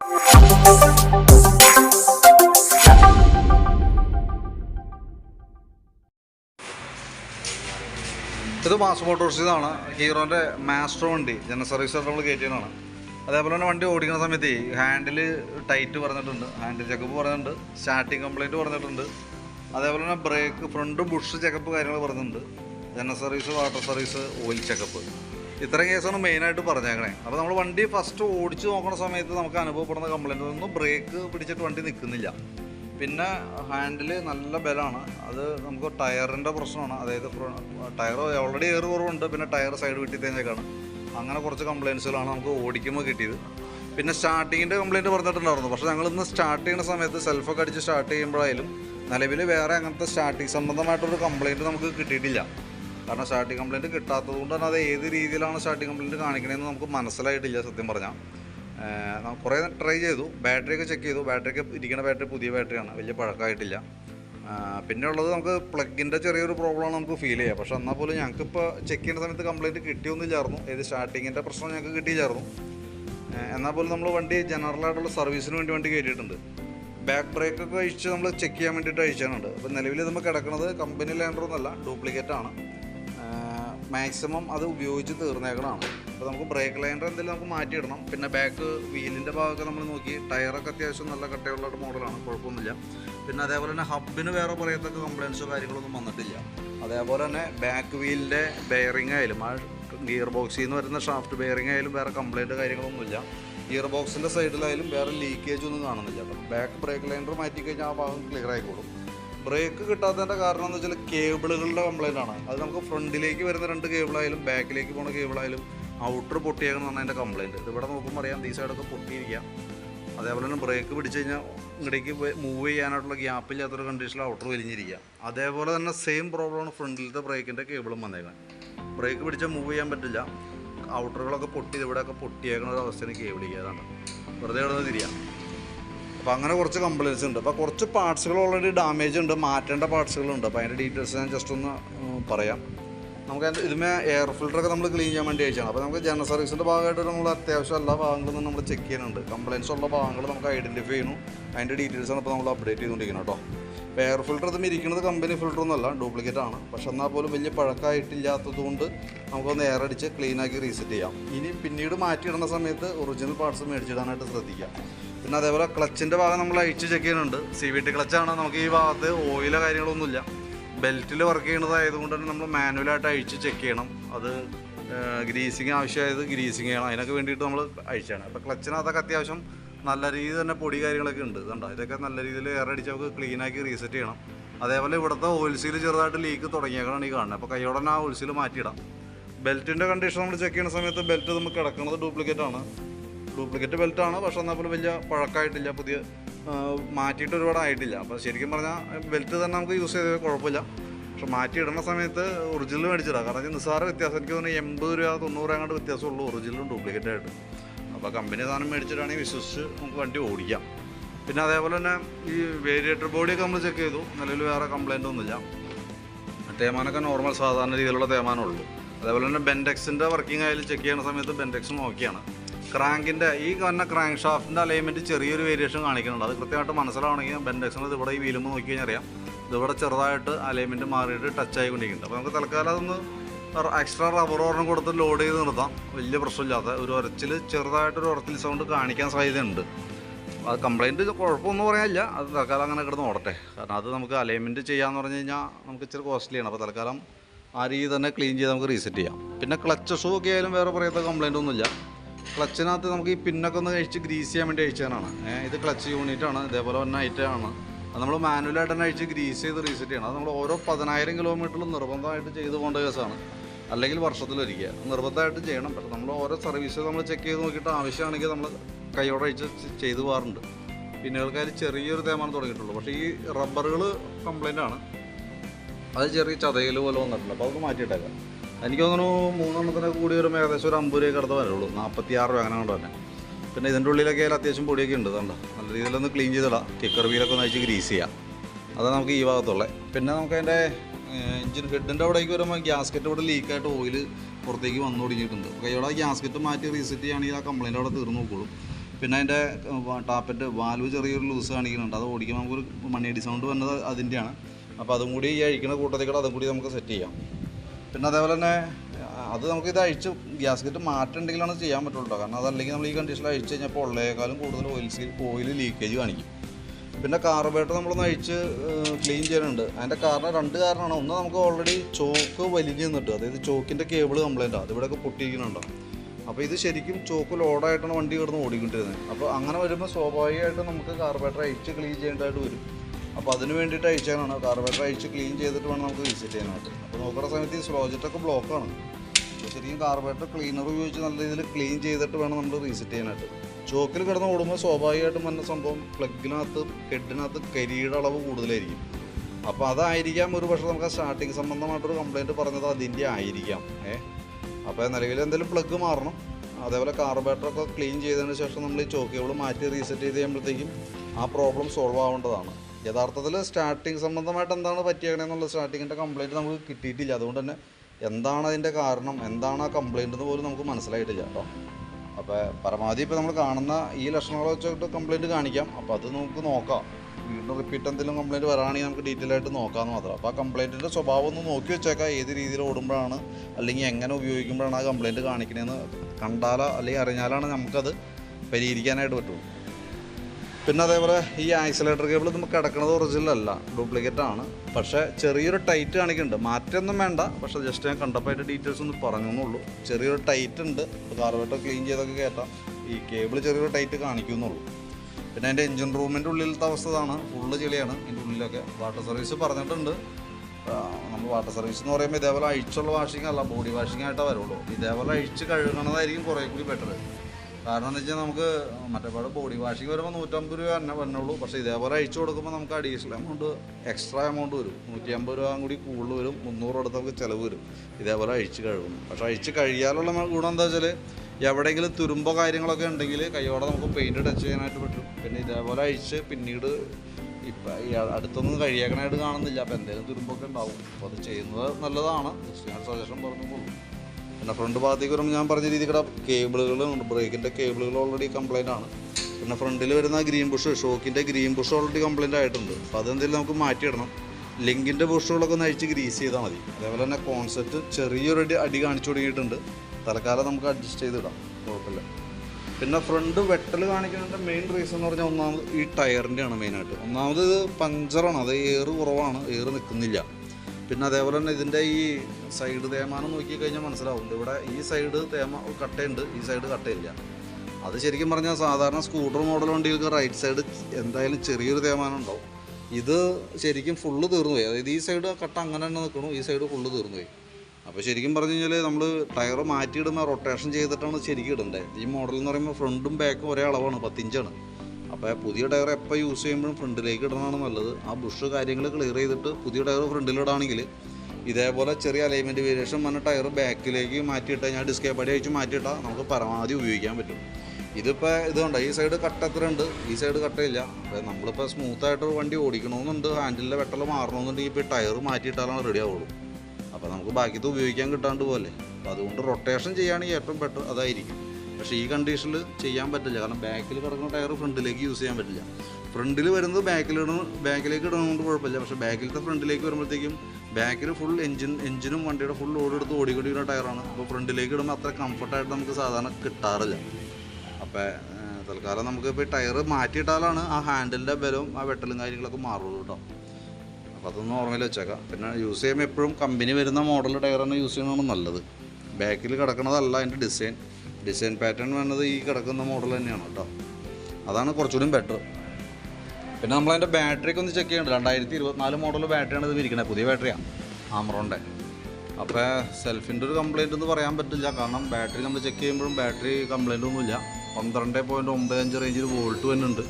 ഇത് mass motors ഇതാണ്. ഹീറോന്റെ മാസ്റ്റർ വണ്ടി. ജനറൽ സർവീസ് നമ്മൾ കയറ്റിയതാണ് അതേപോലെ തന്നെ വണ്ടി ഓടിക്കുന്ന സമയത്ത് ഹാൻഡിൽ ടൈറ്റ് പറഞ്ഞിട്ടുണ്ട്. ഹാൻഡിൽ ചെക്കപ്പ് പറഞ്ഞിട്ടുണ്ട്. സ്റ്റാർട്ടിങ് കംപ്ലൈന്റ് പറഞ്ഞിട്ടുണ്ട്. അതേപോലെ തന്നെ ബ്രേക്ക് ഫ്രണ്ട് ബുഷ് ചെക്കപ്പ് കാര്യങ്ങൾ പറഞ്ഞിട്ടുണ്ട്. General service water service oil checkup ഇത്രയും കേസാണ് മെയിനായിട്ട് പറഞ്ഞേക്കണേ. അപ്പോൾ നമ്മൾ വണ്ടി ഫസ്റ്റ് ഓടിച്ച് നോക്കുന്ന സമയത്ത് നമുക്ക് അനുഭവപ്പെടുന്ന കംപ്ലൈന്റ് ഒന്നും ബ്രേക്ക് പിടിച്ചിട്ട് വണ്ടി നിൽക്കുന്നില്ല പിന്നെ ഹാൻഡിൽ നല്ല ബലമാണ്. അത് നമുക്ക് ടയറിന്റെ പ്രശ്നമാണ്. അതായത് ടയർ ഓൾറെഡി എയർ കുറവുണ്ട് പിന്നെ ടയർ സൈഡ് വിട്ടി തേഞ്ഞേക്കാണ്. അങ്ങനെ കുറച്ച് കംപ്ലയിൻസുകളാണ് നമുക്ക് ഓടിക്കുമ്പോൾ കിട്ടിയത്. പിന്നെ സ്റ്റാർട്ടിങ്ങിന്റെ കംപ്ലയിന്റ് പറഞ്ഞിട്ടുണ്ടായിരുന്നു. പക്ഷേ ഞങ്ങൾ ഇന്ന് സ്റ്റാർട്ട് ചെയ്യുന്ന സമയത്ത് സെൽഫൊക്കെ അടിച്ച് സ്റ്റാർട്ട് ചെയ്യുമ്പോഴായാലും നിലവിൽ വേറെ അങ്ങനത്തെ സ്റ്റാർട്ടിങ് സംബന്ധമായിട്ടൊരു കംപ്ലയിന്റ് നമുക്ക് കിട്ടിയിട്ടില്ല. കാരണം സ്റ്റാർട്ടിങ് കംപ്ലയിന്റ് കിട്ടാത്തത് കൊണ്ട് തന്നെ അത് ഏത് രീതിയിലാണ് സ്റ്റാർട്ടിങ് കംപ്ലയിന്റ് കാണിക്കണമെന്ന് നമുക്ക് മനസ്സിലായിട്ടില്ല സത്യം പറഞ്ഞാൽ കുറേ ട്രൈ ചെയ്തു. ബാറ്ററി ഒക്കെ ചെക്ക് ചെയ്തു. ബാറ്ററി ഒക്കെ ഇരിക്കുന്ന ബാറ്ററി പുതിയ ബാറ്ററിയാണ് വലിയ പഴക്കമായിട്ടില്ല. പിന്നെ ഉള്ളത് നമുക്ക് പ്ലഗിന്റെ ചെറിയൊരു പ്രോബ്ലമാണ് നമുക്ക് ഫീൽ ചെയ്യുക പക്ഷേ എന്നാൽ പോലും ഞങ്ങൾക്ക് ഇപ്പോൾ ചെക്ക് ചെയ്യുന്ന സമയത്ത് കംപ്ലയിന്റ് കിട്ടിയൊന്നുമില്ലായിരുന്നു. ഏത് സ്റ്റാർട്ടിങ്ങിന്റെ പ്രശ്നം ഞങ്ങൾക്ക് കിട്ടിയില്ലായിരുന്നു. എന്നാൽ പോലും നമ്മൾ വണ്ടി ജനറലായിട്ടുള്ള സർവീസിന് വേണ്ടി വണ്ടി കയറ്റിയിട്ടുണ്ട്. ബാക്ക് ബ്രേക്കൊക്കെ അഴിച്ച് നമ്മൾ ചെക്ക് ചെയ്യാൻ വേണ്ടിയിട്ട് അഴിച്ചാണുണ്ട് അപ്പോൾ നിലവിൽ നമ്മൾ കിടക്കുന്നത് കമ്പനി ലാൻഡറൊന്നുമല്ല ഡ്യൂപ്ലിക്കേറ്റ് ആണ്. മാക്സിമം അത് ഉപയോഗിച്ച് തീർന്നേക്കണതാണ്. അപ്പോൾ നമുക്ക് ബ്രേക്ക് ലൈനർ എന്തെങ്കിലും നമുക്ക് മാറ്റിയിടണം. പിന്നെ ബാക്ക് വീലിന്റെ ഭാഗമൊക്കെ നമ്മൾ നോക്കി. ടയറൊക്കെ അത്യാവശ്യം നല്ല കട്ടയുള്ള ഒരു മോഡലാണ് കുഴപ്പമൊന്നുമില്ല. പിന്നെ അതേപോലെ തന്നെ ഹബിന് വേറെ പറയത്തക്ക കംപ്ലയിൻസോ കാര്യങ്ങളൊന്നും വന്നിട്ടില്ല. അതേപോലെ തന്നെ ബാക്ക് വീലിന്റെ ബെയറിംഗ് ആയാലും ആ ഗിയർ ബോക്സിൽ നിന്ന് വരുന്ന ഷാഫ്റ്റ് ബെയറിംഗ് ആയാലും വേറെ കംപ്ലയിന്റ് കാര്യങ്ങളൊന്നുമില്ല. ഗിയർ ബോക്സിന്റെ സൈഡിലായാലും വേറെ ലീക്കേജ് ഒന്നും കാണുന്നില്ല. അപ്പം ബാക്ക് ബ്രേക്ക് ലൈനർ മാറ്റി കഴിഞ്ഞാൽ ആ ഭാഗം ക്ലിയർ ആയിക്കോളും. ബ്രേക്ക് കിട്ടാത്തതിന്റെ കാരണം എന്ന് വെച്ചാൽ കേബിളുകളുടെ കംപ്ലൈന്റ് ആണ്. അത് നമുക്ക് ഫ്രണ്ടിലേക്ക് വരുന്ന രണ്ട് കേബിളായാലും ബാക്കിലേക്ക് പോകുന്ന കേബിളായാലും ഔട്ടർ പൊട്ടിയേക്കണമെന്നാണ് അതിന്റെ കംപ്ലൈന്റ് ഇത് ഇവിടെ നോക്കുമ്പോൾ അറിയാം ഈ സൈഡൊക്കെ പൊട്ടിയിരിക്കാം. അതേപോലെ തന്നെ ബ്രേക്ക് പിടിച്ച് കഴിഞ്ഞാൽ ഇങ്ങടേക്ക് മൂവ് ചെയ്യാനായിട്ടുള്ള ഗ്യാപ്പില്ലാത്തൊരു കണ്ടീഷനിൽ ഔട്ടർ വലിഞ്ഞിരിക്കുക അതേപോലെ തന്നെ സെയിം പ്രോബ്ലമാണ് ഫ്രണ്ടിലത്തെ ബ്രേക്കിന്റെ കേബിളും വന്നേക്കുന്നത് ബ്രേക്ക് പിടിച്ചാൽ മൂവ് ചെയ്യാൻ പറ്റില്ല. ഔട്ടറുകളൊക്കെ പൊട്ടി ഇവിടെയൊക്കെ പൊട്ടിയേക്കുന്ന ഒരു അവസ്ഥയാണ് കേബിൾ ചെയ്യാതാണ് വെറുതെ കിടന്ന് തിരിയാം. അപ്പോൾ അങ്ങനെ കുറച്ച് കംപ്ലയിൻസ് ഉണ്ട്. അപ്പോൾ കുറച്ച് പാർട്സുകൾ ഓൾറെഡി ഡാമേജ് ഉണ്ട്. മാറ്റേണ്ട പാർട്സുകളുണ്ട് അപ്പോൾ അതിന്റെ ഡീറ്റെയിൽസ് ഞാൻ ജസ്റ്റ് ഒന്ന് പറയാം. നമുക്ക് അതിന്റെ ഇതുമേ എയർ ഫിൽറ്ററൊക്കെ നമ്മൾ ക്ലീൻ ചെയ്യാൻ വേണ്ടി അയച്ചാണ് അപ്പോൾ നമുക്ക് ജനറൽ സർവീസിന്റെ ഭാഗമായിട്ട് നമ്മൾ അത്യാവശ്യം എല്ലാ ഭാഗങ്ങളും നമ്മൾ ചെക്ക് ചെയ്യുന്നുണ്ട്. കംപ്ലയിൻസ് ഉള്ള ഭാഗങ്ങൾ നമുക്ക് ഐഡന്റിഫൈ ചെയ്യുന്നു. അതിന്റെ ഡീറ്റെയിൽസാണ് ഇപ്പോൾ നമ്മൾ അപ്ഡേറ്റ് ചെയ്തുകൊണ്ടിരിക്കുന്നത് കേട്ടോ അപ്പോൾ എയർ ഫിൽറ്റർ ഇതും ഇരിക്കുന്നത് കമ്പനി ഫിൽറ്റർ ഒന്നുമല്ല ഡ്യൂപ്ലിക്കേറ്റ് ആണ്. പക്ഷെ എന്നാൽ പോലും വലിയ പഴക്കമായിട്ടില്ലാത്തത് കൊണ്ട് നമുക്കൊന്ന് എയർ അടിച്ച് ക്ലീനാക്കി റീസെറ്റ് ചെയ്യാം. ഇനി പിന്നീട് മാറ്റിയിടുന്ന സമയത്ത് ഒറിജിനൽ പാർട്സ് മേടിച്ചിടാനായിട്ട് ശ്രദ്ധിക്കാം. പിന്നെ അതേപോലെ ക്ലച്ചിന്റെ ഭാഗം നമ്മൾ അഴിച്ച് ചെക്ക് ചെയ്യുന്നുണ്ട്. സി വി ടി ക്ലച്ചാണ്. നമുക്ക് ഈ ഭാഗത്ത് ഓയിലോ കാര്യങ്ങളൊന്നുമില്ല. ബെൽറ്റിൽ വർക്ക് ചെയ്യുന്നതായതുകൊണ്ട് തന്നെ നമ്മൾ മാനുവലായിട്ട് അഴിച്ച് ചെക്ക് ചെയ്യണം. അത് ഗ്രീസിങ് ആവശ്യമായത് ഗ്രീസിങ് ചെയ്യണം. അതിനൊക്കെ വേണ്ടിയിട്ട് നമ്മൾ അഴിച്ചാണ്. അപ്പോൾ ക്ലച്ചിനകത്തൊക്കെ അത്യാവശ്യം നല്ല രീതിയിൽ തന്നെ പൊടി കാര്യങ്ങളൊക്കെ ഉണ്ട്. ഇതുണ്ടോ ഇതൊക്കെ നല്ല രീതിയിൽ എയറടിച്ച് നമുക്ക് ക്ലീനാക്കി റീസെറ്റ് ചെയ്യണം. അതേപോലെ ഇവിടുത്തെ ഓയിൽ സീൽ ചെറുതായിട്ട് ലീക്ക് തുടങ്ങിയേക്കാണ് ഈ കാണുന്നത്. അപ്പോൾ കൈയോടെ ആ ഓയിൽ സീൽ മാറ്റിയിടാം. ബെൽറ്റിന്റെ കണ്ടീഷൻ നമ്മൾ ചെക്ക് ചെയ്യുന്ന സമയത്ത് ബെൽറ്റ് നമുക്ക് കിടക്കുന്നത് ഡ്യൂപ്ലിക്കേറ്റ് ആണ്. ഡ്യൂപ്ലിക്കേറ്റ് ബെൽറ്റ് ആണ്. പക്ഷെ എന്നാൽ പോലും വലിയ പഴക്കമായിട്ടില്ല. പുതിയ മാറ്റിയിട്ട് ഒരുപാട് ആയിട്ടില്ല അപ്പോൾ ശരിക്കും പറഞ്ഞാൽ ബെൽറ്റ് തന്നെ നമുക്ക് യൂസ് ചെയ്തത് കുഴപ്പമില്ല. പക്ഷെ മാറ്റി ഇടുന്ന സമയത്ത് ഒറിജിനൽ മേടിച്ചിടാം. കാരണം നിസ്സാര വ്യത്യാസം. എനിക്ക് തോന്നുന്നു എൺപത് രൂപ തൊണ്ണൂറ് അങ്ങോട്ട് വ്യത്യാസമുള്ളൂ ഒറിജിനലും ഡ്യൂപ്ലിക്കേറ്റ് ആയിട്ട്. അപ്പോൾ കമ്പനി സാധനം മേടിച്ചിട്ടാണെങ്കിൽ വിശ്വസിച്ച് നമുക്ക് വണ്ടി ഓടിക്കാം. പിന്നെ അതേപോലെ തന്നെ ഈ വേരിയേറ്റർ ബോഡിയൊക്കെ നമ്മൾ ചെക്ക് ചെയ്തു. നിലവിൽ വേറെ കംപ്ലൈന്റ് ഒന്നുമില്ല. തേമാനൊക്കെ നോർമൽ സാധാരണ രീതിയിലുള്ള തേമാനമുള്ളൂ അതേപോലെ തന്നെ ബെൻഡെക്സിന്റെ വർക്കിംഗ് ആയാലും ചെക്ക് ചെയ്യുന്ന സമയത്ത് ബെൻഡെക്സും ഓക്കെയാണ് ക്രാങ്കിന്റെ ഈ വന്ന ക്രാങ്ക് ഷാഫ്റ്റിന്റെ അലൈൻമെന്റ് ചെറിയൊരു വേരിയേഷൻ കാണിക്കുന്നുണ്ട്. അത് കൃത്യമായിട്ട് മനസ്സിലാവണമെങ്കിൽ ബെൻഡെക്സിന് ഇവിടെ ഈ വീലുമ്പോൾ നോക്കി കഴിഞ്ഞാൽ അറിയാം. ഇതിവിടെ ചെറുതായിട്ട് അലൈൻമെന്റ് മാറിയിട്ട് ടച്ച് ആയിക്കൊണ്ടിരിക്കുന്നുണ്ട്. അപ്പോൾ നമുക്ക് തൽക്കാലം അതൊന്ന് എക്സ്ട്രാ റബ്ബർ ഓർണം കൊടുത്ത് ലോഡ് ചെയ്ത് നിർത്താം. വലിയ പ്രശ്നമില്ലാത്ത ഒരു ഉരച്ചിൽ ചെറുതായിട്ടൊരു ഉറച്ചിൽ സൗണ്ട് കാണിക്കാൻ സാധ്യതയുണ്ട്. അത് കംപ്ലൈന്റ് കുഴപ്പമൊന്നും പറയാനില്ല. അത് തൽക്കാലം അങ്ങനെ കിടന്ന് ഓടട്ടെ. കാരണം അത് നമുക്ക് അലൈൻമെന്റ് ചെയ്യാമെന്ന് പറഞ്ഞു കഴിഞ്ഞാൽ നമുക്ക് ഇച്ചിരി കോസ്റ്റ്ലിയാണ് അപ്പോൾ തൽക്കാലം ആ രീതി തന്നെ ക്ലീൻ ചെയ്ത് നമുക്ക് റീസെറ്റ് ചെയ്യാം. പിന്നെ ക്ലച്ച് ഷൂ ഒക്കെ ആയാലും വേറെ പറയാത്ത കംപ്ലൈന്റ് ഒന്നുമില്ല. ക്ലച്ചിനകത്ത് നമുക്ക് ഈ പിന്നൊക്കെ ഒന്ന് കഴിച്ച് ഗ്രീസ് ചെയ്യാൻ വേണ്ടി അയച്ചതാണ് ഇത് ക്ലച്ച് യൂണിറ്റ് ആണ് ഇതേപോലെ തന്നെ ഐറ്റമാണ്. അത് നമ്മൾ മാനുവലായിട്ട് തന്നെ അഴിച്ച് ഗ്രീസ് ചെയ്ത് റീസെറ്റ് ചെയ്യണം. അത് നമ്മൾ ഓരോ പതിനായിരം കിലോമീറ്ററിൽ നിർബന്ധമായിട്ട് ചെയ്തു പോകേണ്ട കേസാണ് അല്ലെങ്കിൽ വർഷത്തിലൊരിക്കുക നിർബന്ധമായിട്ട് ചെയ്യണം. പക്ഷേ നമ്മൾ ഓരോ സർവീസ് നമ്മൾ ചെക്ക് ചെയ്ത് നോക്കിയിട്ട് ആവശ്യമാണെങ്കിൽ നമ്മൾ കൈയോടെ അഴിച്ച് ചെയ്ത് പോകാറുണ്ട്. പിന്നെ ആൾക്കാർ ചെറിയൊരു തേമാനം തുടങ്ങിയിട്ടുള്ളൂ. പക്ഷേ ഈ റബ്ബറുകൾ കംപ്ലൈന്റ് ആണ്. അത് ചെറിയ ചതയൽ പോലെ വന്നിട്ടുണ്ട്. അപ്പോൾ അത് മാറ്റിയിട്ടേക്കാം. എനിക്ക് തോന്നുന്നു മൂന്നെണ്ണത്തിനൊക്കെ കൂടി ഒരു ഏകദേശം ഒരു അമ്പത് രൂപ അടുത്ത് വരുള്ളൂ നാൽപ്പത്തി ആറ് രൂപ അങ്ങനെ കൊണ്ട് തന്നെ പിന്നെ ഇതിന്റെ ഉള്ളിലൊക്കെ അതിൽ അത്യാവശ്യം പൊടിയൊക്കെ ഉണ്ട് കണ്ടോ? നല്ല രീതിയിലൊന്ന് ക്ലീൻ ചെയ്തിടാം. കിക്കർ വീലൊക്കെ ഒന്ന് അഴിച്ച് ഗ്രീസ് ചെയ്യാം. അതാണ് നമുക്ക് ഈ ഭാഗത്തുള്ളത് പിന്നെ നമുക്ക് അതിന്റെ എഞ്ചിൻ ഹെഡിന്റെ അവിടേക്ക് വരുമ്പോൾ ഗ്യാസ്കറ്റ് ഇവിടെ ലീക്കായിട്ട് ഓയിൽ പുറത്തേക്ക് വന്നു തുടങ്ങിയിട്ടുണ്ട് കൈയോടെ ഗ്യാസ്കറ്റ് മാറ്റി റീസെറ്റ് ചെയ്യുകയാണെങ്കിൽ ആ കംപ്ലൈന്റ് അവിടെ തീർന്നു നോക്കുള്ളൂ. പിന്നെ അതിന്റെ ടാപ്പിന്റെ വാൽവ് ചെറിയൊരു ലൂസ് കാണിക്കുന്നുണ്ട്. അത് ഓടിക്കുമ്പോൾ നമുക്കൊരു മണിയടി സൗണ്ട് വന്നത് അതിന്റെയാണ് അപ്പോൾ അതും കൂടി ഈ അഴിക്കുന്ന കൂട്ടത്തിൽ കൂടെ അതും കൂടി നമുക്ക് സെറ്റ് ചെയ്യാം. പിന്നെ അതേപോലെ തന്നെ അത് നമുക്ക് ഇത് അഴിച്ച് ഗ്യാസ് കെറ്റ് മാറ്റുണ്ടെങ്കിലാണ് ചെയ്യാൻ പറ്റുള്ളൂ. കാരണം അതല്ലെങ്കിൽ നമ്മൾ ഈ കണ്ടീഷനിൽ അഴിച്ച് കഴിഞ്ഞാൽ ഉള്ളേക്കാളും കൂടുതൽ ഓയിൽ ഓയിൽ ലീക്കേജ് കാണിക്കും. പിന്നെ കാർബേറ്റർ നമ്മളൊന്ന് അഴിച്ച് ക്ലീൻ ചെയ്യാനുണ്ട് അതിന്റെ കാരണം രണ്ട് കാരണമാണ്. ഒന്ന് നമുക്ക് ഓൾറെഡി ചോക്ക് വലിഞ്ഞ് നിന്നിട്ട് അതായത് ചോക്കിന്റെ കേബിൾ കംപ്ലൈന്റ് ആണ് അതിവിടെയൊക്കെ പൊട്ടിയിരിക്കുന്നുണ്ടോ. അപ്പോൾ ഇത് ശരിക്കും ചോക്ക് ലോഡായിട്ടാണ് വണ്ടി കിടന്ന് ഓടിക്കൊണ്ടിരുന്നത്. അപ്പോൾ അങ്ങനെ വരുമ്പോൾ സ്വാഭാവികമായിട്ട് നമുക്ക് കാർബേറ്റർ അഴിച്ച് ക്ലീൻ ചെയ്യേണ്ടതായിട്ട് വരും. അപ്പോൾ അതിന് വേണ്ടിയിട്ട് അയച്ചാണ് കാർബേറ്റർ അയച്ച് ക്ലീൻ ചെയ്തിട്ട് വേണം നമുക്ക് വിസിറ്റ് ചെയ്യാനായിട്ട്. അപ്പോൾ നോക്കുന്ന സമയത്ത് ഈ സ്ലോജറ്റൊക്കെ ബ്ലോക്കാണ്. അപ്പോൾ ശരിക്കും കാർബേറ്റർ ക്ലീനർ ഉപയോഗിച്ച് നല്ല രീതിയിൽ ക്ലീൻ ചെയ്തിട്ട് വേണം നമ്മൾ റീസെറ്റ് ചെയ്യാനായിട്ട്. ചോക്കിൽ കിടന്ന് ഓടുമ്പോൾ സ്വാഭാവികമായിട്ടും വന്ന സംഭവം പ്ലഗിനകത്ത് ഹെഡിനകത്ത് കരിയുടെ അളവ് കൂടുതലായിരിക്കും. അപ്പോൾ അതായിരിക്കാം ഒരു പക്ഷേ നമുക്ക് സ്റ്റാർട്ടിങ് സംബന്ധമായിട്ടൊരു കംപ്ലയിന്റ് പറഞ്ഞത് അതിന്റെ ആയിരിക്കാം. ഏ? അപ്പോൾ നിലവിൽ എന്തെങ്കിലും പ്ലഗ് മാറണം. അതേപോലെ കാർബേറ്ററൊക്കെ ക്ലീൻ ചെയ്തതിന് ശേഷം നമ്മൾ ഈ ചോക്ക് മാറ്റി റീസെറ്റ് ചെയ്ത് കഴിയുമ്പോഴത്തേക്കും ആ പ്രോബ്ലം സോൾവ് ആവേണ്ടതാണ്. യഥാർത്ഥത്തിൽ സ്റ്റാർട്ടിങ് സംബന്ധമായിട്ട് എന്താണ് പറ്റിയേക്കണേന്നുള്ള സ്റ്റാർട്ടിങ്ങിന്റെ കംപ്ലൈന്റ് നമുക്ക് കിട്ടിയിട്ടില്ല. അതുകൊണ്ട് തന്നെ എന്താണ് അതിന്റെ കാരണം? എന്താണ് ആ കംപ്ലയിന്റ് എന്ന് പോലും നമുക്ക് മനസ്സിലായിട്ടില്ല കേട്ടോ. അപ്പോൾ പരമാവധി ഇപ്പോൾ നമ്മൾ കാണുന്ന ഈ ലക്ഷണങ്ങൾ വെച്ചിട്ട് കംപ്ലൈന്റ് കാണിക്കാം. അപ്പോൾ അത് നമുക്ക് നോക്കാം. വീണ്ടും റിപ്പീറ്റ് എന്തെങ്കിലും കംപ്ലൈന്റ് വരാണെങ്കിൽ നമുക്ക് ഡീറ്റെയിൽ ആയിട്ട് നോക്കാമെന്ന് മാത്രം. അപ്പോൾ ആ കംപ്ലൈന്റിന്റെ സ്വഭാവം ഒന്ന് നോക്കി വെച്ചേക്കാം. ഏത് രീതിയിൽ ഓടുമ്പോഴാണ് അല്ലെങ്കിൽ എങ്ങനെ ഉപയോഗിക്കുമ്പോഴാണ് ആ കംപ്ലൈന്റ് കാണിക്കണതെന്ന് കണ്ടാലോ അല്ലെങ്കിൽ അറിഞ്ഞാലാണ് നമുക്കത് പരിഹരിക്കാനായിട്ട് പറ്റുള്ളൂ. പിന്നെ അതേപോലെ ഈ ഐസൊലേറ്റർ കേബിൾ നമുക്ക് കിടക്കുന്നത് ഒറിജിനൽ അല്ല ഡ്യൂപ്ലിക്കേറ്റ് ആണ്. പക്ഷേ ചെറിയൊരു ടൈറ്റ് കാണിക്കുന്നുണ്ട്. മാറ്റൊന്നും വേണ്ട പക്ഷേ ജസ്റ്റ് ഞാൻ കണ്ടപ്പോൾ അതിന്റെ ഡീറ്റെയിൽസ് ഒന്ന് പറഞ്ഞെന്നുള്ളൂ. ചെറിയൊരു ടൈറ്റ് ഉണ്ട്. കാർബേറ്റർ ക്ലീൻ ചെയ്തൊക്കെ കയറ്റാം ഈ കേബിൾ ചെറിയൊരു ടൈറ്റ് കാണിക്കുന്നുള്ളൂ. പിന്നെ അതിന്റെ എഞ്ചിൻ റൂമിന്റെ ഉള്ളിലത്തെ അവസ്ഥ ഇതാണ്. ഫുള്ള് ചെളിയാണ്. ഇതിന്റെ ഉള്ളിലൊക്കെ വാട്ടർ സർവീസ് പറഞ്ഞിട്ടുണ്ട്. നമ്മൾ വാട്ടർ സർവീസ് എന്ന് പറയുമ്പോൾ ഇതേപോലെ അഴിച്ചുള്ള വാഷിംഗ് അല്ല ബോഡി വാഷിംഗ് ആയിട്ടേ വരുള്ളൂ. ഇതേപോലെ അഴിച്ച് കഴുകണതായിരിക്കും കുറേ കൂടി ബെറ്റർ കാരണം എന്ന് വെച്ചാൽ നമുക്ക് മറ്റേപാട് ബോഡി വാഷിംഗ് വരുമ്പോൾ നൂറ്റമ്പത് രൂപ തന്നെ വരണുള്ളൂ പക്ഷേ ഇതേപോലെ അഴിച്ചു കൊടുക്കുമ്പോൾ നമുക്ക് അഡീഷണൽ എമൗണ്ട് എക്സ്ട്രാ എമൗണ്ട് വരും. നൂറ്റി അമ്പത് രൂപ കൂടി കൂടുതൽ വരും. മുന്നൂറ് അടുത്ത് നമുക്ക് ചിലവ് വരും. ഇതേപോലെ അഴിച്ച് കഴുകും. പക്ഷേ അഴിച്ച് കഴിയാനുള്ള ഗുണം എന്താ വെച്ചാൽ എവിടെയെങ്കിലും തുരുമ്പോ കാര്യങ്ങളൊക്കെ ഉണ്ടെങ്കിൽ കൈയോടെ നമുക്ക് പെയിന്റ് ടച്ച് ചെയ്യാനായിട്ട് പറ്റും. പിന്നെ ഇതേപോലെ അഴിച്ച് പിന്നീട് ഇപ്പം ഈ അടുത്തൊന്നും കഴിയാക്കണായിട്ട് കാണുന്നില്ല. അപ്പോൾ എന്തെങ്കിലും തുരുമ്പൊക്കെ ഉണ്ടാവും. അപ്പോൾ അത് ചെയ്യുന്നത് നല്ലതാണ്. ഞാൻ സജഷൻ പറഞ്ഞു പിന്നെ ഫ്രണ്ട് ഭാഗത്തേക്ക് വരുമ്പോൾ ഞാൻ പറഞ്ഞ രീതിക്കുള്ള കേബിളുകളും ബ്രേക്കിന്റെ കേബിളുകൾ ഓൾറെഡി കംപ്ലൈന്റ് ആണ്. പിന്നെ ഫ്രണ്ടിൽ വരുന്ന ഗ്രീൻ ബുഷ് ഷോക്കിന്റെ ഗ്രീൻ ബുഷ് ഓൾറെഡി കംപ്ലൈന്റ് ആയിട്ടുണ്ട്. അപ്പോൾ അതെന്തെങ്കിലും നമുക്ക് മാറ്റിയിടണം. ലിങ്കിന്റെ ബുഷുകളൊക്കെ ഒന്ന് അഴിച്ച് ഗ്രീസ് ചെയ്താൽ മതി. അതേപോലെ തന്നെ കോൺസെപ്റ്റ് ചെറിയൊരു അടി കാണിച്ചു തുടങ്ങിയിട്ടുണ്ട്. തൽക്കാലം നമുക്ക് അഡ്ജസ്റ്റ് ചെയ്തിടാം കുഴപ്പമില്ല. പിന്നെ ഫ്രണ്ട് വെട്ടൽ കാണിക്കുന്നതിന്റെ മെയിൻ റീസൺ എന്ന് പറഞ്ഞാൽ ഒന്നാമത് ഈ ടയറിന്റെയാണ് മെയിനായിട്ട് ഒന്നാമത് പഞ്ചറാണ് അത് എയർ കുറവാണ്. എയർ നിൽക്കുന്നില്ല പിന്നെ അതേപോലെ തന്നെ ഇതിന്റെ ഈ സൈഡ് തേമാനം നോക്കി കഴിഞ്ഞാൽ മനസ്സിലാവും ഇവിടെ ഈ സൈഡ് തേമ കട്ടയുണ്ട് ഈ സൈഡ് കട്ടയില്ല. അത് ശരിക്കും പറഞ്ഞാൽ സാധാരണ സ്കൂട്ടർ മോഡൽ വണ്ടികൾക്ക് റൈറ്റ് സൈഡ് എന്തായാലും ചെറിയൊരു തേമാനം ഉണ്ടാവും. ഇത് ശരിക്കും ഫുള്ള് തീർന്നു പോയി. അതായത് ഈ സൈഡ് കട്ട അങ്ങനെ തന്നെ നിൽക്കണു ഈ സൈഡ് ഫുള്ള് തീർന്നു പോയി. അപ്പോൾ ശരിക്കും പറഞ്ഞു കഴിഞ്ഞാൽ നമ്മൾ ടയർ മാറ്റിയിടുമ്പോൾ റൊട്ടേഷൻ ചെയ്തിട്ടാണ് ശരിക്കും ഇടേണ്ടത് ഈ മോഡൽ എന്ന് പറയുമ്പോൾ ഫ്രണ്ടും ബാക്കും ഒരേ അളവാണ് പത്തിഞ്ചാണ്. അപ്പോൾ പുതിയ ടയർ എപ്പോൾ യൂസ് ചെയ്യുമ്പോഴും ഫ്രണ്ടിലേക്ക് ഇടുന്നതാണ് നല്ലത്. ആ ബുഷ് കാര്യങ്ങൾ ക്ലിയർ ചെയ്തിട്ട് പുതിയ ടയർ ഫ്രണ്ടിലിടാണെങ്കിൽ ഇതേപോലെ ചെറിയ അലൈൻമെന്റ് വേരിയേഷൻ വന്ന ടയർ ബാക്കിലേക്ക് മാറ്റിയിട്ട് ഞാൻ ഡിസ്കേ പടി അയച്ച് മാറ്റിയിട്ടാൽ നമുക്ക് പരമാവധി ഉപയോഗിക്കാൻ പറ്റും. ഇതിപ്പോൾ ഇതുണ്ട് ഈ സൈഡ് കട്ട് എത്ര ഉണ്ട്? ഈ സൈഡ് കട്ടയില്ല നമ്മളിപ്പോൾ സ്മൂത്തായിട്ട് വണ്ടി ഓടിക്കണമെന്നുണ്ട് ഹാൻഡിലെ വെട്ടൽ മാറണമെന്നുണ്ടെങ്കിൽ ഇപ്പോൾ ടയർ മാറ്റിയിട്ടാലാണ് റെഡി ആവുള്ളൂ. അപ്പോൾ നമുക്ക് ബാക്കിയത് ഉപയോഗിക്കാൻ കിട്ടാണ്ട് പോലെ അപ്പോൾ അതുകൊണ്ട് റൊട്ടേഷൻ ചെയ്യുകയാണെങ്കിൽ ഏറ്റവും ബെറ്റർ അതായിരിക്കും. പക്ഷേ ഈ കണ്ടീഷനിൽ ചെയ്യാൻ പറ്റില്ല. കാരണം ബാക്കിൽ കിടക്കുന്ന ടയർ ഫ്രണ്ടിലേക്ക് യൂസ് ചെയ്യാൻ പറ്റില്ല. ഫ്രണ്ടിൽ വരുന്നത് ബാക്കിൽ ഇടണം ബാക്കിലേക്ക് ഇടുന്നതുകൊണ്ട് കുഴപ്പമില്ല. പക്ഷേ ബാക്കിലത്തെ ഫ്രണ്ടിലേക്ക് വരുമ്പോഴത്തേക്കും ബാക്കിൽ ഫുൾ എഞ്ചിൻ എഞ്ചിനും വണ്ടിയുടെ ഫുൾ ലോഡ് എടുത്ത് ഓടിക്കൊണ്ടിരിക്കുന്ന ടയറാണ് അപ്പോൾ ഫ്രണ്ടിലേക്ക് ഇടുമ്പോൾ അത്ര കംഫർട്ടായിട്ട് നമുക്ക് സാധാരണ കിട്ടാറില്ല. അപ്പോൾ തൽക്കാലം നമുക്ക് ഇപ്പോൾ ടയർ മാറ്റിയിട്ടാലാണ് ആ ഹാൻഡിലിന്റെ ബലവും ആ വെട്ടലും കാര്യങ്ങളൊക്കെ മാറുള്ളൂ കേട്ടോ. അപ്പോൾ അതൊന്നും ഓർമ്മയിൽ വെച്ചേക്കാം. പിന്നെ യൂസ് ചെയ്യുമ്പോൾ എപ്പോഴും കമ്പനി വരുന്ന മോഡൽ ടയർ തന്നെ യൂസ് ചെയ്യുന്നതാണ് നല്ലത്. ബാക്കിൽ കിടക്കുന്നതല്ല അതിന്റെ ഡിസൈൻ ഡിസൈൻ പാറ്റേൺ വേണ്ടത് ഈ കിടക്കുന്ന മോഡൽ തന്നെയാണ് കേട്ടോ. അതാണ് കുറച്ചുകൂടി ബെറ്റർ പിന്നെ നമ്മൾ നമ്മളതിന്റെ ബാറ്ററിയൊക്കെ ഒന്ന് ചെക്ക് ചെയ്യണ്ട? രണ്ടായിരത്തി ഇരുപത്തിനാല് മോഡൽ ബാറ്ററിയാണ് ഇത് ഇരിക്കുന്നത് പുതിയ ബാറ്ററിയാണ് ആമറോന്റെ അപ്പോൾ സെൽഫിന്റെ ഒരു കംപ്ലയിന്റ് എന്ന് പറയാൻ പറ്റില്ല. കാരണം ബാറ്ററി നമ്മൾ ചെക്ക് ചെയ്യുമ്പോഴും ബാറ്ററി കംപ്ലൈന്റ് ഒന്നുമില്ല. പന്ത്രണ്ട് പോയിന്റ് ഒമ്പത് അഞ്ച് റേഞ്ചിൽ വോൾട്ട് തന്നെ ഉണ്ട്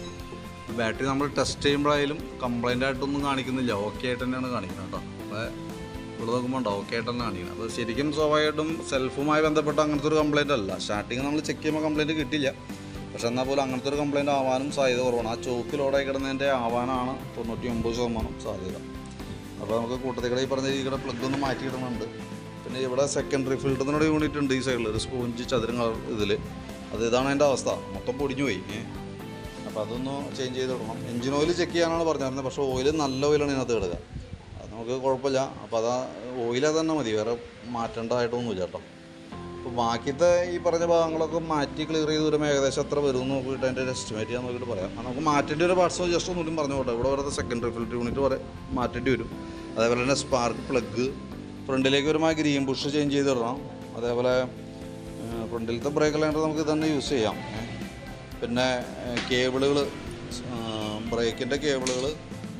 ബാറ്ററി നമ്മൾ ടെസ്റ്റ് ചെയ്യുമ്പോഴായാലും കംപ്ലൈന്റ് ആയിട്ടൊന്നും കാണിക്കുന്നില്ല. ഓക്കെ ആയിട്ട് തന്നെയാണ് കാണിക്കുന്നത് കേട്ടോ. അപ്പോൾ ഇവിടെ നോക്കുമ്പോൾ ഉണ്ടാവും തന്നെ കാണിക്കുന്നത് അപ്പോൾ ശരിക്കും സ്വാഭാവികമായിട്ടും സെൽഫുമായി ബന്ധപ്പെട്ട അങ്ങനത്തെ ഒരു കംപ്ലയിന്റ് അല്ല. സ്റ്റാർട്ടിങ് നമ്മൾ ചെക്ക് ചെയ്യുമ്പോൾ കംപ്ലയിന്റ് കിട്ടില്ല പക്ഷെ എന്നാൽ പോലും അങ്ങനത്തെ ഒരു കംപ്ലയിന്റ് ആവാനും സാധ്യത കുറവാണ്. ആ ചോക്ക് ലോഡായി കിടന്നതിന്റെ ആവാനാണ് തൊണ്ണൂറ്റി ഒമ്പത് ശതമാനം സാധ്യത. അപ്പോൾ നമുക്ക് കൂട്ടത്തിക്കടയിൽ പറഞ്ഞ രീതിയുടെ പ്ലഗ് ഒന്ന് മാറ്റി മാറ്റിയിടുന്നുണ്ട് പിന്നെ ഇവിടെ സെക്കൻഡറി ഫിൽറ്ററിനോട് യൂണിറ്റ് ഉണ്ട് ഈ സൈഡിൽ ഒരു സ്പോഞ്ച് ചതുരം കളർ ഇതിൽ അത് ഇതാണ് അതിന്റെ അവസ്ഥ. മൊത്തം പൊടിഞ്ഞു പോയി. അപ്പോൾ അതൊന്ന് ചേഞ്ച് ചെയ്ത് തുടങ്ങണം എഞ്ചിൻ ഓയിൽ ചെക്ക് ചെയ്യാനാണ് പറഞ്ഞിരുന്നത് പക്ഷേ ഓയിൽ നല്ല ഓയിലാണ് ഇതിനകത്ത് കിടക്കുക നമുക്ക് കുഴപ്പമില്ല. അപ്പോൾ അതാ ഓയിൽ തന്നെ മതി. വേറെ മാറ്റേണ്ടതായിട്ടൊന്നുമില്ല കേട്ടോ. അപ്പോൾ ബാക്കിയത്തെ ഈ പറഞ്ഞ ഭാഗങ്ങളൊക്കെ മാറ്റി ക്ലിയർ ചെയ്ത് വരുമ്പോൾ ഏകദേശം എത്ര വരും എന്ന് നോക്കിയിട്ട് അതിന്റെ ഒരു എസ്റ്റിമേറ്റ് ഞാൻ നോക്കിയിട്ട് പറയാം. നമുക്ക് മാറ്റേണ്ടി ഒരു പാർട്സ് ജസ്റ്റ് ഒന്നും പറഞ്ഞു പോട്ടെ. ഇവിടെ വരുന്ന സെക്കൻഡറി ഫിൽറ്റർ യൂണിറ്റ് വരെ മാറ്റേണ്ടി വരും. അതേപോലെ തന്നെ സ്പാർക്ക് പ്ലഗ് ഫ്രണ്ടിലേക്ക് വരുമ്പോൾ ഗ്രീൻ ബുഷ് ചേഞ്ച് ചെയ്ത് ഇടണം. അതേപോലെ ഫ്രണ്ടിലത്തെ ബ്രേക്ക് ലൈനർ നമുക്ക് ഇതന്നെ യൂസ് ചെയ്യാം. പിന്നെ കേബിളുകൾ ബ്രേക്കിന്റെ കേബിളുകൾ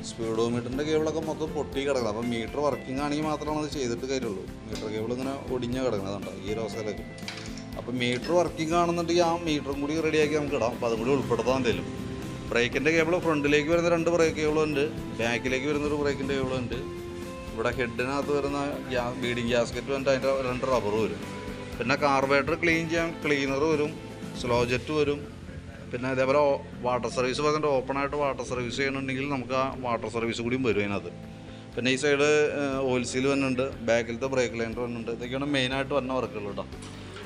സ്പീഡോമീറ്ററിന്റെ കേബിളൊക്കെ മൊത്തം പൊട്ടി കിടക്കണം അപ്പം മീറ്റർ വർക്കിംഗ് ആണെങ്കിൽ മാത്രമാണ് അത് ചെയ്തിട്ട് കാര്യമുള്ളൂ. മീറ്റർ കേബിൾ ഇങ്ങനെ ഒടിഞ്ഞ കിടക്കുന്നതുണ്ട് ഈ റോസയിലേക്ക് അപ്പം മീറ്റർ വർക്കിംഗ് ആണെന്നുണ്ടെങ്കിൽ ആ മീറ്ററും കൂടി റെഡിയാക്കി നമുക്ക് ഇടാം. അപ്പോൾ അതും കൂടി ഉൾപ്പെടുത്താൻ എന്തെങ്കിലും ബ്രേക്കിന്റെ കേബിൾ ഫ്രണ്ടിലേക്ക് വരുന്ന രണ്ട് ബ്രേക്ക് കേബിളുണ്ട് ബാക്കിലേക്ക് വരുന്നൊരു ബ്രേക്കിന്റെ കേബിളുണ്ട് ഇവിടെ ഹെഡിനകത്ത് വരുന്ന ഗ്യാ ബീഡിങ് ഗ്യാസ്കറ്റ് വന്നിട്ട് അതിന്റെ രണ്ട് റബ്ബർ വരും. പിന്നെ കാർബേറ്റർ ക്ലീൻ ചെയ്യാൻ ക്ലീനർ വരും. സ്ലോ ജെറ്റ് വരും. പിന്നെ അതേപോലെ വാട്ടർ സർവീസ് പറഞ്ഞിട്ട് ഓപ്പണായിട്ട് വാട്ടർ സർവീസ് ചെയ്യണമെന്നുണ്ടെങ്കിൽ നമുക്ക് ആ വാട്ടർ സർവീസ് കൂടിയും വരും അതിനകത്ത്. പിന്നെ ഈ സൈഡ് ഓയിൽ സീൽ വന്നിട്ടുണ്ട് ബാക്കിലത്തെ ബ്രേക്ക് ലൈനർ വന്നിട്ടുണ്ട്. ഇതൊക്കെയാണ് മെയിനായിട്ട് വന്ന വർക്കുകൾ കേട്ടോ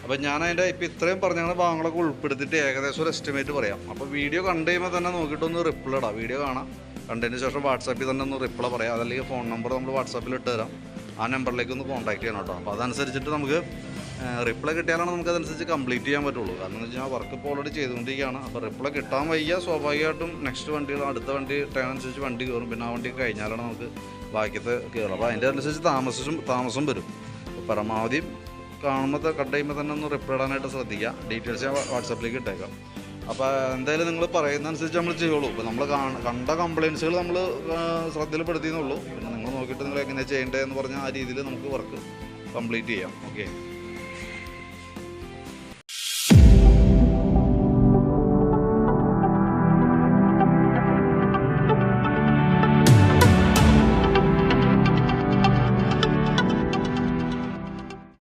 അപ്പോൾ ഞാൻ അതിന്റെ ഇപ്പോൾ ഇത്രയും പറഞ്ഞ ഭാഗങ്ങളൊക്കെ ഉൾപ്പെടുത്തിയിട്ട് ഏകദേശം ഒരു എസ്റ്റിമേറ്റ് പറയാം. അപ്പോൾ വീഡിയോ കണ്ടു കഴിയുമ്പോൾ തന്നെ നോക്കിയിട്ടൊന്ന് റിപ്ലൈ ഇടാം. വീഡിയോ കാണാം. കണ്ടതിന് ശേഷം വാട്സാപ്പിൽ തന്നെ ഒന്ന് റിപ്ലൈ പറയാം. അതല്ലെങ്കിൽ ഫോൺ നമ്പർ നമ്മൾ വാട്സാപ്പിൽ ഇട്ട് തരാം. ആ നമ്പറിലേക്ക് ഒന്ന് കോൺടാക്ട് ചെയ്യണം കേട്ടോ അപ്പോൾ അതനുസരിച്ചിട്ട് നമുക്ക് റിപ്ലൈ കിട്ടിയാലാണ് നമുക്ക് അതനുസരിച്ച് കംപ്ലീറ്റ് ചെയ്യാൻ പറ്റുള്ളൂ. കാരണം എന്ന് വെച്ചാൽ വർക്ക് ഇപ്പോൾ ഓൾറെഡി ചെയ്തുകൊണ്ടിരിക്കുകയാണ്. അപ്പോൾ റിപ്ലൈ കിട്ടാൻ വയ്യ. സ്വാഭാവികമായിട്ടും നെക്സ്റ്റ് വണ്ടികൾ അടുത്ത വണ്ടി ടൈം അനുസരിച്ച് വണ്ടി കയറും. പിന്നെ ആ വണ്ടി കഴിഞ്ഞാലാണ് നമുക്ക് ബാക്കിയത്തെ കയറും അപ്പോൾ അതിന്റെ അനുസരിച്ച് താമസിച്ചും താമസം വരും. പരമാവധി കാണുമ്പോൾ കട്ട് ചെയ്യുമ്പോൾ തന്നെ ഒന്ന് റിപ്ലൈ ഇടാനായിട്ട് ശ്രദ്ധിക്കുക. ഡീറ്റെയിൽസ് ഞാൻ വാട്സാപ്പിലേക്ക് ഇട്ടേക്കാം. അപ്പോൾ എന്തായാലും നിങ്ങൾ പറയുന്ന അനുസരിച്ച് നമ്മൾ ചെയ്യുള്ളൂ ഇപ്പോൾ നമ്മൾ കണ്ട കംപ്ലയിൻസുകൾ നമ്മൾ ശ്രദ്ധയിൽപ്പെടുത്തിയെന്നുള്ളൂ പിന്നെ നിങ്ങൾ നോക്കിയിട്ട് നിങ്ങൾ എങ്ങനെയാണ് ചെയ്യേണ്ടതെന്ന് പറഞ്ഞാൽ ആ രീതിയിൽ നമുക്ക് വർക്ക് കംപ്ലീറ്റ് ചെയ്യാം. ഓക്കെ